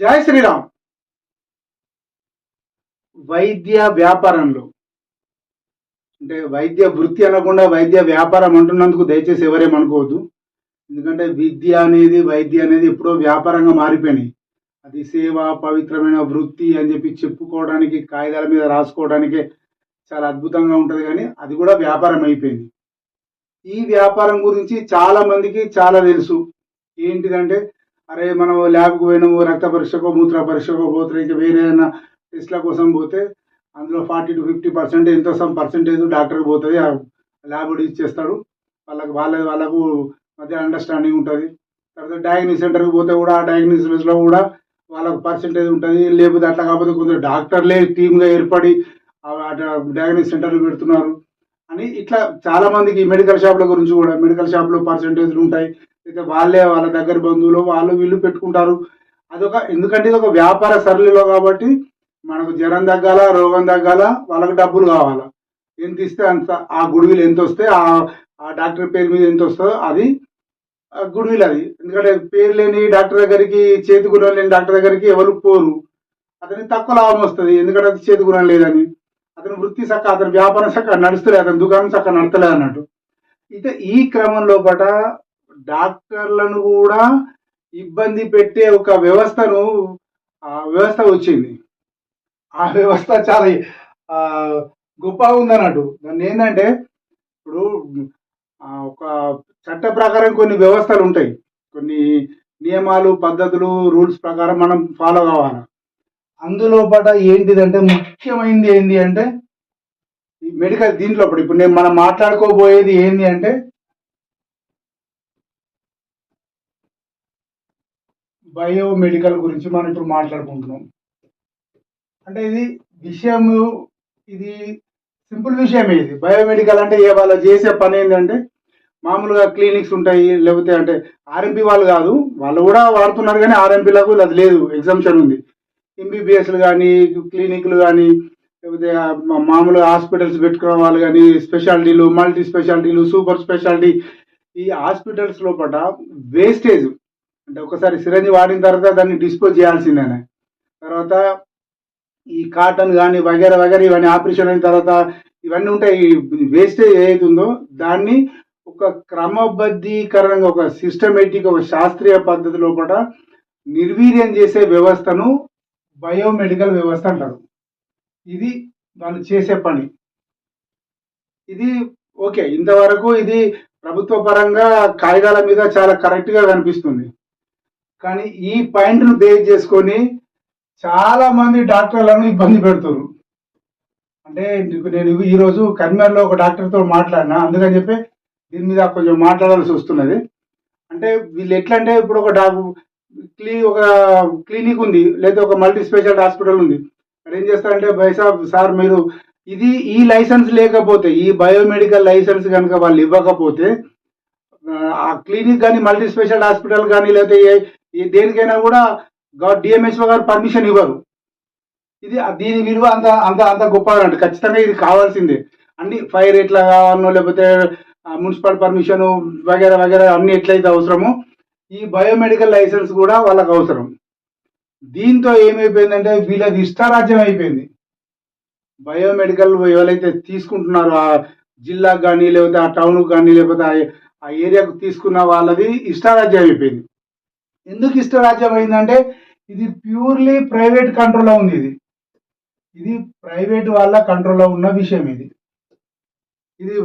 జై శ్రీరామ్. వైద్య వ్యాపారంలో. అంటే వైద్య వృత్తి అనకుండా వైద్య వ్యాపారం అంటున్నందుకు దయచేసి ఎవరేమనుకోవద్దు ఎందుకంటే విద్య అనేది వైద్య అనేది ఎప్పుడో వ్యాపారంగా మారిపోయినాయి. అది సేవ పవిత్రమైన వృత్తి అని చెప్పి చెప్పుకోవడానికి కాగితాల మీద రాసుకోవడానికే చాలా అద్భుతంగా ఉంటుంది కానీ అది కూడా వ్యాపారం అయిపోయింది. ఈ వ్యాపారం గురించి చాలా మందికి చాలా తెలుసు. ఏంటిదంటే అరే మనం ల్యాబ్కి పోయినాము రక్త పరీక్షకో మూత్ర పరీక్షకో పోతే ఇంకా వేరే ఏదైనా టెస్ట్ల కోసం పోతే అందులో ఫార్టీ టు ఫిఫ్టీ పర్సెంట్ ఎంతో సమ్ పర్సెంటేజ్ డాక్టర్కి పోతుంది ఆ ల్యాబ్ ఇచ్చేస్తాడు వాళ్ళకి వాళ్ళ వాళ్ళకు మధ్య అండర్స్టాండింగ్ ఉంటుంది. తర్వాత డయాగ్నోస్ సెంటర్కి పోతే కూడా ఆ డయాగ్నోసిస్లో కూడా వాళ్ళకు పర్సెంటేజ్ ఉంటుంది. లేకపోతే అట్లా కాకపోతే కొందరు డాక్టర్లే టీమ్గా ఏర్పడి డయాగ్నోస్ సెంటర్లు పెడుతున్నారు. అని ఇట్లా చాలా మందికి మెడికల్ షాప్ల గురించి కూడా మెడికల్ షాప్లో పర్సంటేజ్లు ఉంటాయి. అయితే వాళ్ళే వాళ్ళ దగ్గర బంధువులు వాళ్ళు వీళ్ళు పెట్టుకుంటారు. అదొక ఎందుకంటే ఇది ఒక వ్యాపార సరళిలో కాబట్టి మనకు జ్వరం తగ్గాల రోగం తగ్గాల వాళ్ళకి డబ్బులు కావాలా. ఎంత ఇస్తే అంత ఆ గుడివిలు ఎంత వస్తే ఆ ఆ డాక్టర్ పేరు మీద ఎంత వస్తుందో అది గుడివిలు అది. ఎందుకంటే పేరు లేని డాక్టర్ దగ్గరికి చేతి గుణం లేని డాక్టర్ దగ్గరికి ఎవరు పోరు. అతనికి తక్కువ లాభం వస్తుంది ఎందుకంటే అది చేతి గుణం లేదని. అతని వృత్తి చక్క అతని వ్యాపారం చక్క నడుస్తలే అతని దుకాణం చక్క నడతలే అన్నట్టు. అయితే ఈ క్రమంలో పట డాక్టర్లను కూడా ఇబ్బంది పెట్టే ఒక వ్యవస్థను ఆ వ్యవస్థ వచ్చింది. ఆ వ్యవస్థ చాలా గొప్ప ఉందన్నట్టు దాన్ని ఏంటంటే ఇప్పుడు ఒక చట్ట ప్రకారం కొన్ని వ్యవస్థలు ఉంటాయి. కొన్ని నియమాలు పద్ధతులు రూల్స్ ప్రకారం మనం ఫాలో కావాలి? అందులో పాట ఏంటిదంటే ముఖ్యమైనది ఏంటి అంటే ఈ మెడికల్ దీంట్లో ఇప్పుడు ఇప్పుడు నేను మనం మాట్లాడుకోబోయేది ఏంటి అంటే బయోమెడికల్ గురించి మనం ఇప్పుడు మాట్లాడుకుంటున్నాం. అంటే ఇది విషయం ఇది సింపుల్ విషయం ఇది. బయోమెడికల్ అంటే ఏ వాళ్ళు చేసే పని ఏంటంటే మామూలుగా క్లినిక్స్ ఉంటాయి లేకపోతే అంటే ఆర్ఎంపీ వాళ్ళు కాదు వాళ్ళు కూడా వాడుతున్నారు కానీ ఆర్ఎంపీలకు అది లేదు ఎగ్జామ్షన్ ఉంది. ఎంబీబీఎస్లు కానీ క్లినిక్లు కానీ లేకపోతే మామూలు హాస్పిటల్స్ పెట్టుకున్న వాళ్ళు కానీ స్పెషాలిటీలు మల్టీ స్పెషాలిటీలు సూపర్ స్పెషాలిటీ ఈ హాస్పిటల్స్ లోపల వేస్టేజ్. అంటే ఒకసారి సిరంజి వాడిన తర్వాత దాన్ని డిస్పోజ్ చేయాల్సిందేనే. తర్వాత ఈ కాటన్ కానీ వగేర వగేర ఇవన్నీ ఆపరేషన్ అయిన తర్వాత ఇవన్నీ ఉంటాయి. వేస్టేజ్ ఏదైతే ఉందో దాన్ని ఒక క్రమబద్ధీకరణంగా ఒక సిస్టమేటిక్ ఒక శాస్త్రీయ పద్ధతి లోపల నిర్వీర్యం చేసే వ్యవస్థను బయోమెడికల్ వ్యవస్థ అంటారు. ఇది వాళ్ళు చేసే పని. ఇది ఓకే ఇంతవరకు ఇది ప్రభుత్వ పరంగా కాగితాల మీద చాలా కరెక్ట్గా కనిపిస్తుంది. కానీ ఈ పాయింట్ను బేస్ చేసుకొని చాలా మంది డాక్టర్లను ఇబ్బంది పెడుతున్నారు అంటే నేను ఈరోజు రోజు కన్మేర్లో ఒక డాక్టర్తో మాట్లాడినా అందుకని చెప్పి దీని మీద కొంచెం మాట్లాడాల్సి వస్తున్నది. అంటే వీళ్ళు ఎట్లా అంటే ఇప్పుడు ఒక డాక్టర్ క్లీ ఒక క్లినిక్ ఉంది లేదా ఒక మల్టీ స్పెషాలిటీ హాస్పిటల్ ఉంది. అక్కడ ఏం చేస్తారంటే బైసాబ్ సార్ మీరు ఇది ఈ లైసెన్స్ లేకపోతే ఈ బయోమెడికల్ లైసెన్స్ కనుక వాళ్ళు ఇవ్వకపోతే ఆ, క్లినిక్ కానీ మల్టీ స్పెషాలిటీ హాస్పిటల్ కానీ లేకపోతే ఏ- దేనికైనా కూడా డిఎంహెచ్ఓ గారు పర్మిషన్ ఇవ్వరు. ఇది దీని విలువ అంత అంత అంత గొప్పగా అంటే ఖచ్చితంగా ఇది కావాల్సిందే. అన్ని ఫైర్ ఎట్లా కావాలనో లేకపోతే మున్సిపల్ పర్మిషన్ వగేరా వగేరా అన్ని ఎట్లయితే అవసరమో ఈ బయోమెడికల్ లైసెన్స్ కూడా వాళ్ళకు అవసరం. దీంతో ఏమైపోయిందంటే వీళ్ళది ఇష్టారాజ్యం అయిపోయింది. బయోమెడికల్ ఎవరైతే తీసుకుంటున్నారో ఆ జిల్లాకు కానీ లేకపోతే ఆ టౌన్కి కానీ లేకపోతే ఆ- ఆ ఏరియాకు తీసుకున్న వాళ్ళది ఇష్టారాజ్యం అయిపోయింది. ఎందుకు ఇష్టరాజ్యం అయిందంటే ఇది ప్యూర్లీ ప్రైవేట్ కంట్రోల్లో ఉంది ఇది. ఇది ప్రైవేట్ వాళ్ళ కంట్రోల్లో ఉన్న విషయం ఇది. ఇది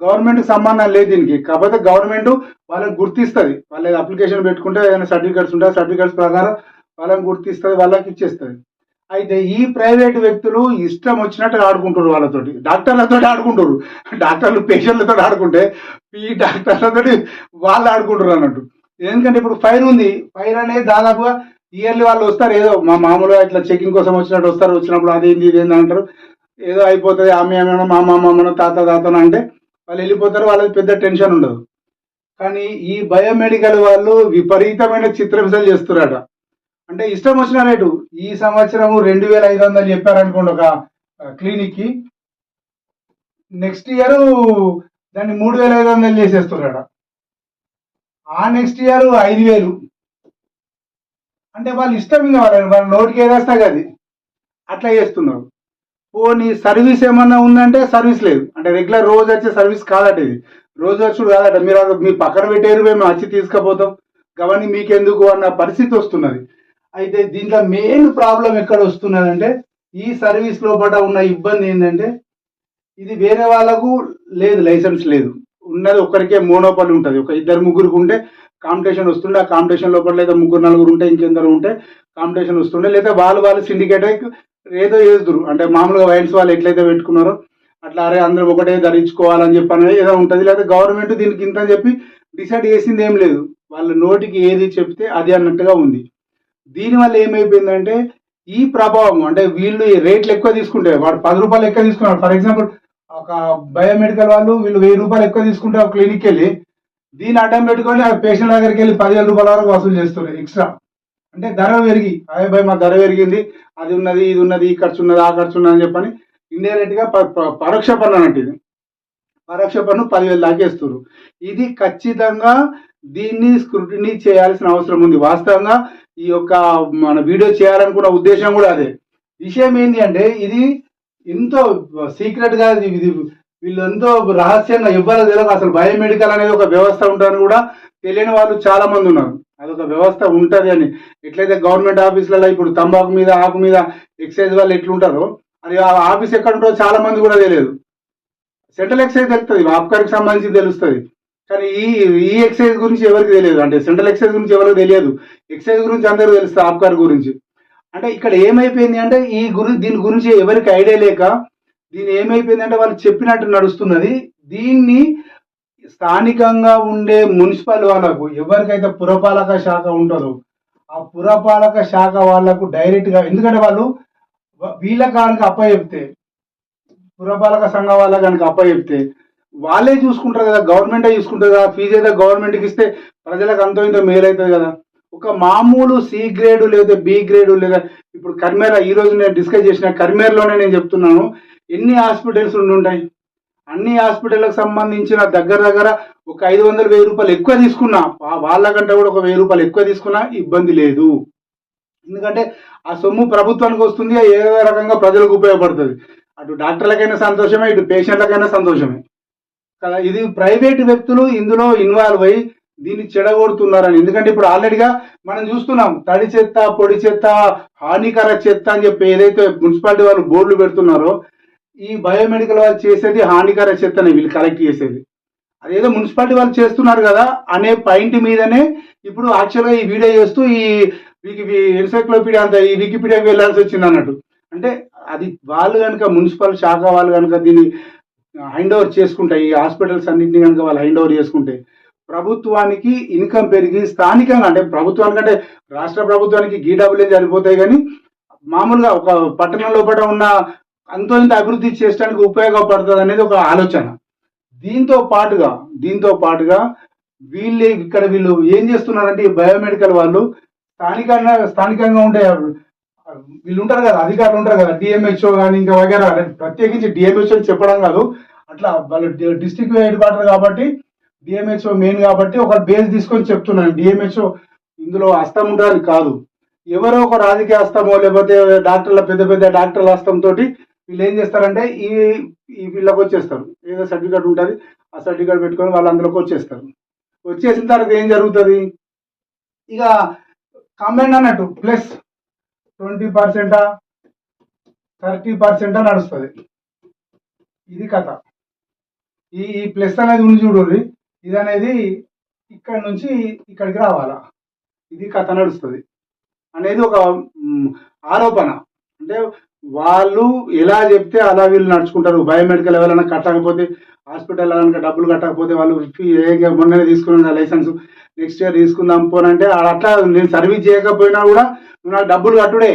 గవర్నమెంట్ సంబంధం లేదు దీనికి. కాకపోతే గవర్నమెంట్ వాళ్ళకి గుర్తిస్తుంది. వాళ్ళ అప్లికేషన్ పెట్టుకుంటే ఏదైనా సర్టిఫికేట్స్ ఉంటే సర్టిఫికేట్స్ ప్రకారం వాళ్ళని గుర్తిస్తుంది వాళ్ళకి ఇచ్చేస్తుంది. అయితే ఈ ప్రైవేట్ వ్యక్తులు ఇష్టం వచ్చినట్టు ఆడుకుంటారు వాళ్ళతోటి. డాక్టర్లతో ఆడుకుంటారు డాక్టర్లు పేషెంట్లతో ఆడుకుంటే ఈ డాక్టర్లతో వాళ్ళు ఆడుకుంటారు అన్నట్టు. ఎందుకంటే ఇప్పుడు ఫైర్ ఉంది. ఫైర్ అనేది దాదాపుగా ఇయర్లీ వాళ్ళు వస్తారు. ఏదో మా మామూలుగా ఇట్లా చెకింగ్ కోసం వచ్చినట్టు వస్తారు. వచ్చినప్పుడు అదేంది ఇదేంది అంటారు. ఏదో అయిపోతుంది. ఆమె ఆమె మా మామ అమ్మనో తాత తాతను అంటే వాళ్ళు వెళ్ళిపోతారు వాళ్ళకి పెద్ద టెన్షన్ ఉండదు. కానీ ఈ బయోమెడికల్ వాళ్ళు విపరీతమైన చిత్రహింసలు చేస్తున్నారట. అంటే ఇష్టం వచ్చిన రేటు. ఈ సంవత్సరం రెండు వేల ఐదు వందలు చెప్పారనుకోండి ఒక క్లినిక్కి నెక్స్ట్ ఇయర్ దాన్ని మూడు వేల ఐదు వందలు చేసేస్తున్నారట. ఆ నెక్స్ట్ ఇయర్ ఐదు వేలు. అంటే వాళ్ళు ఇష్టం ఇంకా వాళ్ళ వాళ్ళ నోటికి ఏదేస్తా అది. అట్లా చేస్తున్నారు. పోనీ సర్వీస్ ఏమన్నా ఉందంటే సర్వీస్ లేదు. అంటే రెగ్యులర్ రోజు వచ్చే సర్వీస్ కాదట ఇది. రోజు వచ్చుడు కాదట. మీరు మీ పక్కన పెట్టారు మేము వచ్చి తీసుకుపోతాం. గవని మీకెందుకు అన్న పరిస్థితి వస్తున్నది. అయితే దీంట్లో మెయిన్ ప్రాబ్లం ఎక్కడ వస్తున్నది అంటే ఈ సర్వీస్ లోపల ఉన్న ఇబ్బంది ఏంటంటే ఇది వేరే వాళ్ళకు లేదు లైసెన్స్ లేదు. ఉన్నది ఒకరికే మోనోపల్ ఉంటుంది. ఒక ఇద్దరు ముగ్గురికి ఉంటే కాంపిటీషన్ వస్తుండే ఆ కాంపిటీషన్ లోపల లేదా ముగ్గురు నలుగురు ఉంటే ఇంకెందరు ఉంటే కాంపిటీషన్ వస్తుండే. లేదా వాళ్ళు వాళ్ళు సిండికేట్ ఏదో చేస్తురు అంటే మామూలుగా వైన్స్ వాళ్ళు ఎట్లయితే పెట్టుకున్నారో అట్లా అరే అందరూ ఒకటే ధరించుకోవాలని చెప్పి అనేది ఏదో ఉంటుంది. లేదా గవర్నమెంట్ దీనికి ఇంత అని చెప్పి డిసైడ్ చేసింది ఏం లేదు. వాళ్ళ నోటికి ఏది చెప్తే అది అన్నట్టుగా ఉంది. దీనివల్ల ఏమైపోయిందంటే ఈ ప్రభావం అంటే వీళ్ళు రేట్లు ఎక్కువ తీసుకుంటే వాడు పది రూపాయలు ఎక్కువ తీసుకున్నాడు. ఫర్ ఎగ్జాంపుల్ ఒక బయోమెడికల్ వాళ్ళు వీళ్ళు వెయ్యి రూపాయలు ఎక్కువ తీసుకుంటే ఒక క్లినిక్కి వెళ్ళి దీన్ని అడ్డం పెట్టుకొని ఆ పేషెంట్ దగ్గరికి వెళ్ళి పదివేల రూపాయల వరకు వసూలు చేస్తున్నారు ఎక్స్ట్రా. అంటే ధర పెరిగి అదే భయ మా ధర పెరిగింది అది ఉన్నది ఇది ఉన్నది ఈ ఖర్చు ఉన్నది ఆ ఖర్చు ఉన్నది అని చెప్పని ఇండైరెక్ట్గా ప- ప- పరోక్ష పన్ను అన్నట్టు ఇది. పరోక్ష పన్ను పదివేలు దాకేస్తున్నారు ఇది ఖచ్చితంగా దీన్ని స్క్రూటినీ చేయాల్సిన అవసరం ఉంది. వాస్తవంగా ఈ యొక్క మన వీడియో చేయాలనుకున్న ఉద్దేశం కూడా అదే. విషయం ఏంటి అంటే ఇది ఎంతో సీక్రెట్గా ఇది వీళ్ళు ఎంతో రహస్యంగా ఇవ్వాలి తెలియదు అసలు బయోమెడికల్ అనేది ఒక వ్యవస్థ ఉంటుందని కూడా తెలియని వాళ్ళు చాలా మంది ఉన్నారు. అదొక వ్యవస్థ ఉంటుంది అని. ఎట్లయితే గవర్నమెంట్ ఆఫీసులలో ఇప్పుడు తంబాకు మీద ఆకు మీద ఎక్సైజ్ వాళ్ళు ఎట్లుంటారో అది ఆ ఆఫీస్ ఎక్కడ ఉంటుందో చాలా మంది కూడా తెలియదు. సెంట్రల్ ఎక్సైజ్ తెలుస్తుంది ఆబ్కారికి సంబంధించి తెలుస్తుంది. కానీ ఈ ఈ ఎక్సైజ్ గురించి ఎవరికి తెలియదు? అంటే సెంట్రల్ ఎక్సైజ్ గురించి ఎవరికి తెలియదు? ఎక్సైజ్ గురించి అందరూ తెలుస్తుంది ఆబ్కార్ గురించి. అంటే ఇక్కడ ఏమైపోయింది అంటే ఈ గురి దీని గురించి ఎవరికి ఐడియా లేక దీని ఏమైపోయింది అంటే వాళ్ళు చెప్పినట్టు నడుస్తున్నది. దీన్ని స్థానికంగా ఉండే మున్సిపల్ వాళ్ళకు ఎవరికైతే పురపాలక శాఖ ఉంటుందో ఆ పురపాలక శాఖ వాళ్ళకు డైరెక్ట్గా ఎందుకంటే వాళ్ళు వీళ్ళ కానికి అప్ప చెప్తే పురపాలక సంఘం వాళ్ళ కనుక అప్ప చెప్తే వాళ్ళే చూసుకుంటారు కదా గవర్నమెంటే చూసుకుంటారు కదా ఫీజు అయితే గవర్నమెంట్కి ఇస్తే ప్రజలకు అంతో ఇంతో మేలవుతుంది కదా. ఒక మామూలు సి గ్రేడు లేదా బి గ్రేడు లేదా ఇప్పుడు కర్మేర ఈ నేను డిస్కస్ చేసిన కర్మేరలోనే నేను చెప్తున్నాను ఎన్ని హాస్పిటల్స్ ఉండి ఉంటాయి అన్ని హాస్పిటల్కి సంబంధించిన దగ్గర దగ్గర ఒక ఐదు వందల వెయ్యి రూపాయలు ఎక్కువ తీసుకున్నా వాళ్ళకంటే కూడా ఒక వెయ్యి రూపాయలు ఎక్కువ తీసుకున్నా ఇబ్బంది లేదు. ఎందుకంటే ఆ సొమ్ము ప్రభుత్వానికి వస్తుంది ఏదో రకంగా ప్రజలకు ఉపయోగపడుతుంది. అటు డాక్టర్లకైనా సంతోషమే ఇటు పేషెంట్లకైనా సంతోషమే. కదా ఇది ప్రైవేట్ వ్యక్తులు ఇందులో ఇన్వాల్వ్ అయ్యి దీన్ని చెడగొడుతున్నారని. ఎందుకంటే ఇప్పుడు ఆల్రెడీగా మనం చూస్తున్నాం తడి చెత్త పొడి చెత్త హానికర చెత్త అని చెప్పి ఏదైతే మున్సిపాలిటీ వాళ్ళు బోర్డులు పెడుతున్నారో ఈ బయోమెడికల్ వాళ్ళు చేసేది హానికర చెత్తనే వీళ్ళు కలెక్ట్ చేసేది. అదేదో మున్సిపాలిటీ వాళ్ళు చేస్తున్నారు కదా అనే పాయింట్ మీదనే ఇప్పుడు యాక్చువల్గా ఈ వీడియో చేస్తూ ఈ ఎన్సైక్లోపీడియా అంత ఈ వికీపీడియాకి వెళ్ళాల్సి వచ్చింది అన్నట్టు. అంటే అది వాళ్ళు కనుక మున్సిపల్ శాఖ వాళ్ళు కనుక దీన్ని హ్యాండ్ ఓవర్ చేసుకుంటే ఈ హాస్పిటల్స్ అన్నింటినీ కనుక వాళ్ళు హ్యాండ్ ఓవర్ చేసుకుంటే ప్రభుత్వానికి ఇన్కమ్ పెరిగి స్థానికంగా అంటే ప్రభుత్వానికి అంటే రాష్ట్ర ప్రభుత్వానికి గీడబ్ల్యూ సరిపోతాయి కానీ మామూలుగా ఒక పట్టణం లోపల ఉన్న అంతో అభివృద్ధి చేయడానికి ఉపయోగపడుతుంది అనేది ఒక ఆలోచన. దీంతో పాటుగా దీంతో పాటుగా వీళ్ళు ఇక్కడ వీళ్ళు ఏం చేస్తున్నారంటే ఈ బయోమెడికల్ వాళ్ళు స్థానికంగా స్థానికంగా ఉండే వీళ్ళు ఉంటారు కదా అధికారులు ఉంటారు కదా డిఎంహెచ్ఓ కానీ ఇంకా వగేరా ప్రత్యేకించి డిఎంహెచ్ఓ చెప్పడం కాదు అట్లా వాళ్ళు డిస్టిక్ హెడ్ క్వార్టర్ కాబట్టి డిఎంహెచ్ఓ మెయిన్ కాబట్టి ఒక బేస్ తీసుకొని చెప్తున్నాను. డిఎంహెచ్ఓ ఇందులో హస్తం ఉండాలి కాదు. ఎవరో ఒక రాజకీయ హస్తమో లేకపోతే డాక్టర్ల పెద్ద పెద్ద డాక్టర్ల హస్తం తోటి వీళ్ళు ఏం చేస్తారంటే ఈ ఈ వీళ్ళకి వచ్చేస్తారు. ఏదో సర్టిఫికేట్ ఉంటుంది ఆ సర్టిఫికేట్ పెట్టుకొని వాళ్ళు అందులోకి వచ్చేస్తారు. వచ్చేసిన తర్వాత ఏం జరుగుతుంది? ఇక కంబైన్ అన్నట్టు ప్లస్ ట్వంటీ పర్సెంటా థర్టీ పర్సెంటా నడుస్తుంది. ఇది కథ. ఈ ఈ ప్లస్ అనేది ఉంది చూడండి ఇది అనేది ఇక్కడ నుంచి ఇక్కడికి రావాలా? ఇది కథ నడుస్తుంది. అనేది ఒక ఆరోపణ. అంటే వాళ్ళు ఎలా చెప్తే అలా వీళ్ళు నడుచుకుంటారు బయోమెడికల్ ఎవరైనా కట్టకపోతే హాస్పిటల్ కనుక డబ్బులు కట్టకపోతే వాళ్ళు ఏ మొన్ననే తీసుకున్నాను లైసెన్స్. నెక్స్ట్ ఇయర్ తీసుకుందాం పోనంటే అట్లా నేను సర్వీస్ చేయకపోయినా కూడా నువ్వు నాకు డబ్బులు కట్టుడే.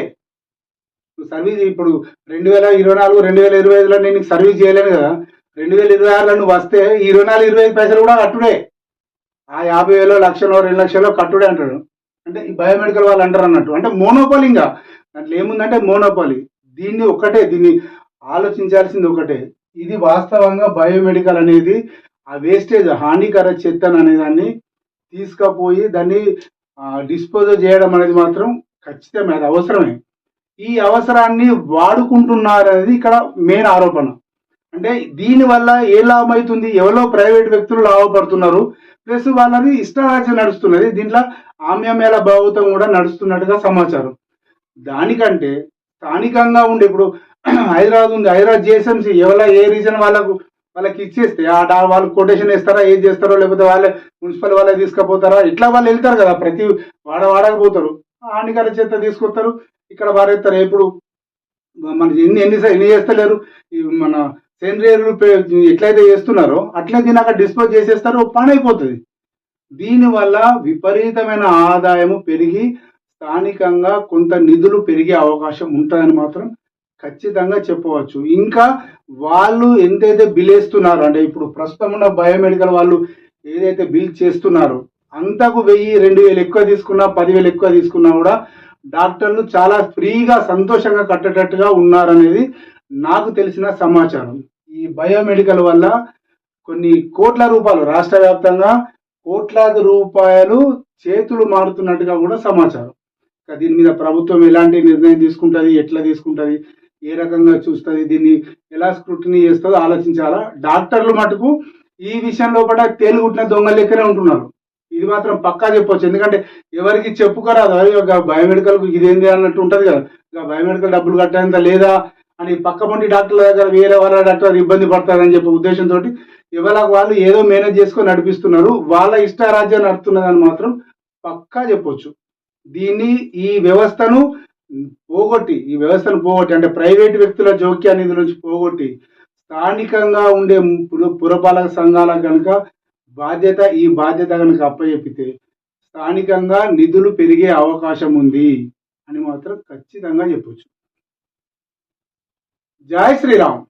నువ్వు సర్వీస్ ఇప్పుడు రెండు వేల ఇరవై నాలుగు రెండు వేల ఇరవై ఐదులో నేను నీకు సర్వీస్ చేయలేను కదా. రెండు వేల ఇరవై ఆరులో నువ్వు వస్తే ఇరవై నాలుగు ఇరవై ఐదు పైసలు కూడా కట్టుడే. ఆ యాభై వేలో లక్షలో రెండు లక్షలో కట్టుడే అంటాడు. అంటే ఈ బయోమెడికల్ వాళ్ళు అంటారు అన్నట్టు. అంటే మోనోపాలి ఇంకా దాంట్లో ఏముందంటే మోనోపాలి. దీన్ని ఒక్కటే దీన్ని ఆలోచించాల్సింది ఒకటే. ఇది వాస్తవంగా బయోమెడికల్ అనేది ఆ వేస్టేజ్ హానికర చెత్తను అనే దాన్ని తీసుకుపోయి దాన్ని డిస్పోజ్ చేయడం అనేది మాత్రం ఖచ్చితమే అది అవసరమే. ఈ అవసరాన్ని వాడుకుంటున్నారనేది ఇక్కడ మెయిన్ ఆరోపణ. అంటే దీనివల్ల ఏ లాభం అవుతుంది ఎవరో ప్రైవేట్ వ్యక్తులు లాభపడుతున్నారు. ప్లస్ వాళ్ళది ఇష్టారాజ్యం నడుస్తున్నది. దీంట్లో ఆమ్యమేళ భావితం కూడా నడుస్తున్నట్టుగా సమాచారం. దానికంటే స్థానికంగా ఉండే ఇప్పుడు హైదరాబాద్ ఉంది హైదరాబాద్ జిఎస్ఎంసీ ఎవరి ఏ రీజన్ వాళ్ళకు వాళ్ళకి ఇచ్చేస్తే ఆ వాళ్ళు కొటేషన్ ఇస్తారా ఏది చేస్తారో లేకపోతే వాళ్ళే మున్సిపల్ వాళ్ళే తీసుకుపోతారా ఇట్లా వాళ్ళు వెళ్తారు కదా ప్రతి వాడ వాడకపోతారు హానికర చేత తీసుకొస్తారు ఇక్కడ వారేస్తారు ఎప్పుడు మన ఎన్ని ఎన్ని ఎన్ని చేస్తలేరు మన సేంద్రియ ఎట్లయితే చేస్తున్నారో అట్లే దీన్ని అక్కడ డిస్పోజ్ చేసేస్తారు పని అయిపోతుంది. దీనివల్ల విపరీతమైన ఆదాయము పెరిగి స్థానికంగా కొంత నిధులు పెరిగే అవకాశం ఉంటుందని మాత్రం ఖచ్చితంగా చెప్పవచ్చు. ఇంకా వాళ్ళు ఎంతైతే బిల్ వేస్తున్నారో అంటే ఇప్పుడు ప్రస్తుతం ఉన్న బయోమెడికల్ వాళ్ళు ఏదైతే బిల్ చేస్తున్నారో అంతకు వెయ్యి రెండు వేలు ఎక్కువ తీసుకున్నా పదివేలు ఎక్కువ తీసుకున్నా కూడా డాక్టర్లు చాలా ఫ్రీగా సంతోషంగా కట్టేటట్టుగా ఉన్నారనేది నాకు తెలిసిన సమాచారం. ఈ బయోమెడికల్ వల్ల కొన్ని కోట్ల రూపాయలు రాష్ట్ర వ్యాప్తంగా కోట్లాది రూపాయలు చేతులు మారుతున్నట్టుగా కూడా సమాచారం. దీని మీద ప్రభుత్వం ఎలాంటి నిర్ణయం తీసుకుంటుంది ఎట్లా తీసుకుంటుంది ఏ రకంగా చూస్తుంది దీన్ని ఎలా స్క్రూటినీ చేస్తుందో ఆలోచించాలా? డాక్టర్లు మటుకు ఈ విషయంలో కూడా తేలిగుట్టిన దొంగ లెక్కనే ఉంటున్నారు. ఇది మాత్రం పక్కా చెప్పొచ్చు. ఎందుకంటే ఎవరికి చెప్పుకోరాదు అయ్యో బయోమెడికల్కు ఇదేంది అన్నట్టు ఉంటుంది కదా. ఇక బయోమెడికల్ డబ్బులు కట్టేంత లేదా అని పక్క పండి డాక్టర్ల దగ్గర వేరే వాళ్ళ డాక్టర్ ఇబ్బంది పడతారని చెప్పే ఉద్దేశంతో ఎవరికి వాళ్ళు ఏదో మేనేజ్ చేసుకొని నడిపిస్తున్నారు. వాళ్ళ ఇష్టారాజ్యం నడుతున్నదని మాత్రం పక్కా చెప్పొచ్చు. దీన్ని ఈ వ్యవస్థను పోగొట్టి ఈ వ్యవస్థను పోగొట్టి అంటే ప్రైవేట్ వ్యక్తుల జోక్యాన్ని ఇందు నుంచి పోగొట్టి స్థానికంగా ఉండే పురపాలక సంఘాలకు కనుక బాధ్యత ఈ బాధ్యత కనుక అప్పచెప్పితే స్థానికంగా నిధులు పెరిగే అవకాశం ఉంది అని మాత్రం ఖచ్చితంగా చెప్పొచ్చు. జై శ్రీరామ్.